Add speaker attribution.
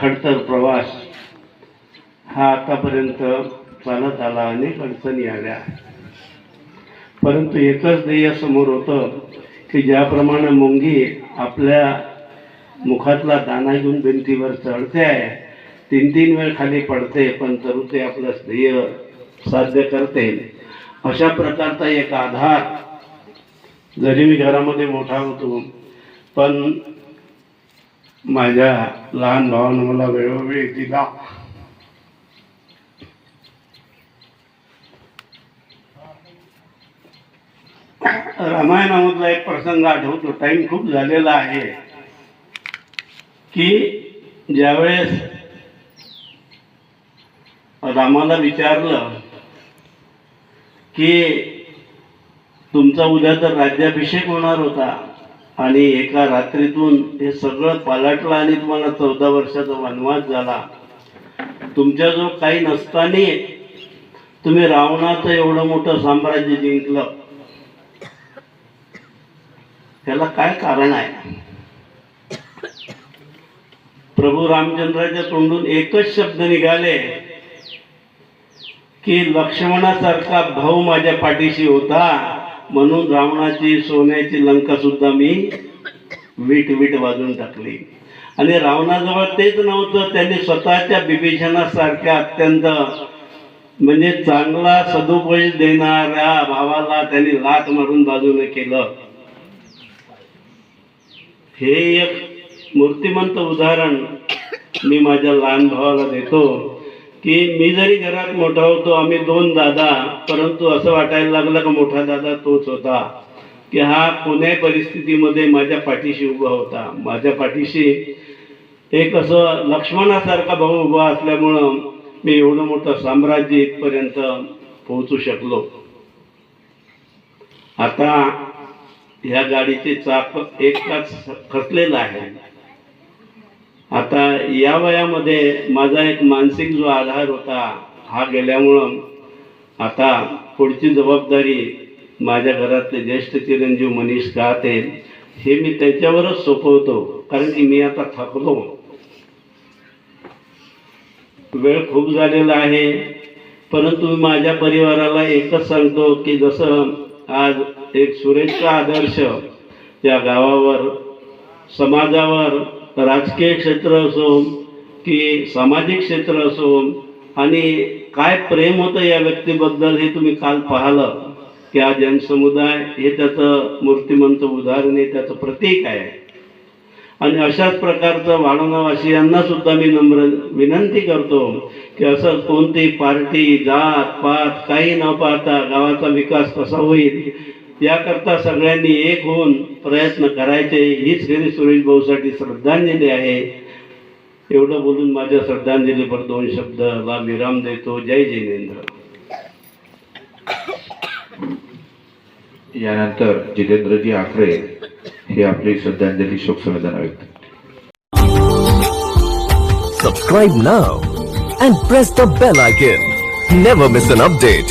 Speaker 1: खडतर प्रवास हा आतापर्यंत चालत आला. अनेक अडचणी आल्या. परंतु एकच ध्येय समोर होतं की ज्याप्रमाणे मुंगी आपल्या मुखातला दाना घेऊन भिंतीवर चढते आहे तीन तीन वेळ खाली पडते पण तरू ते आपलं ध्येय साध्य करते. अशा प्रकारचा एक आधार जरी मी घरामध्ये मोठा होतो पण माझ्या लहान भावानं मला वेळोवेळी दिला रामायणामधला एक प्रसंग आठवतो. टाइम खूप झालेला आहे की ज्यावेळेस रामाला विचारलं की तुमचा उद्या तर राज्याभिषेक होणार होता. आणि एका रात्रीतून हे सगळं पालटलं आणि तुम्हाला चौदा वर्षाचा वनवास झाला. तुमच्या जो काही नसताना तुम्ही रावणाचं एवढं मोठं साम्राज्य जिंकलं. त्याला काय कारण आहे? प्रभू रामचंद्राच्या तोंडून एकच शब्द निघाले की लक्ष्मणासारखा भाऊ माझ्या पाठीशी होता. म्हणून रावणाची सोन्याची लंका सुद्धा मी वीट वीट वाजून टाकली. आणि रावणाजवळ तेच नव्हतं त्यांनी स्वतःच्या बिभीषणासारख्या अत्यंत म्हणजे चांगला सदुपयोग देणाऱ्या भावाला त्यांनी लात मारून बाजूने केलं. हे एक मूर्तिमंत उदाहरण मी माझ्या लहान भावाला देतो. की मी जरी घरात मोठा होतो आम्ही दोन दादा परंतु असं वाटायला लागलं का मोठा दादा तोच होता की हा कोण्याही परिस्थितीमध्ये माझ्या पाठीशी उभा होता. माझ्या पाठीशी एक असं लक्ष्मणासारखा भाऊ उभा असल्यामुळं मी एवढं मोठं साम्राज्य इथपर्यंत पोहोचू शकलो. आता ह्या गाडीचे चाक एकटाच खचलेलं आहे. आता या वयामध्ये माझा एक मानसिक जो आधार होता हा गेल्यामुळं आता पुढची जबाबदारी माझ्या घरातले ज्येष्ठ चिरंजीव मनीष गाते हे मी त्याच्यावरच सोपवतो कारण की मी आता थकलो. वेळ खूप झालेला आहे परंतु मी माझ्या परिवाराला एकच सांगतो की जसं आज एक सुरेशचा आदर्श या गावावर समाजावर राजकीय क्षेत्र असो की सामाजिक क्षेत्र असो आणि काय प्रेम होतं या व्यक्तीबद्दल हे तुम्ही काल पाहिलं की हा जनसमुदाय हे त्याचं मूर्तिमंत उदाहरण आहे त्याचं प्रतीक आहे. आणि अशाच प्रकारचं वाढवणावासियांना सुद्धा मी नम्र विनंती करतो की असं कोणती पार्टी जात पात काही न पाहता गावाचा विकास कसा होईल याकरता सगळ्यांनी एक होऊन प्रयत्न करायचे. हीच खरी सुरेश भाऊसाठी श्रद्धांजली आहे. एवढं बोलून माझ्या श्रद्धांजलीवर दोन शब्दला विराम देतो. जय जिनेंद्र.
Speaker 2: यानंतर जितेंद्रजी आखरे हे आपली श्रद्धांजली शोक संवेदना व्यक्त
Speaker 3: Subscribe now and press the bell icon. Never miss an update.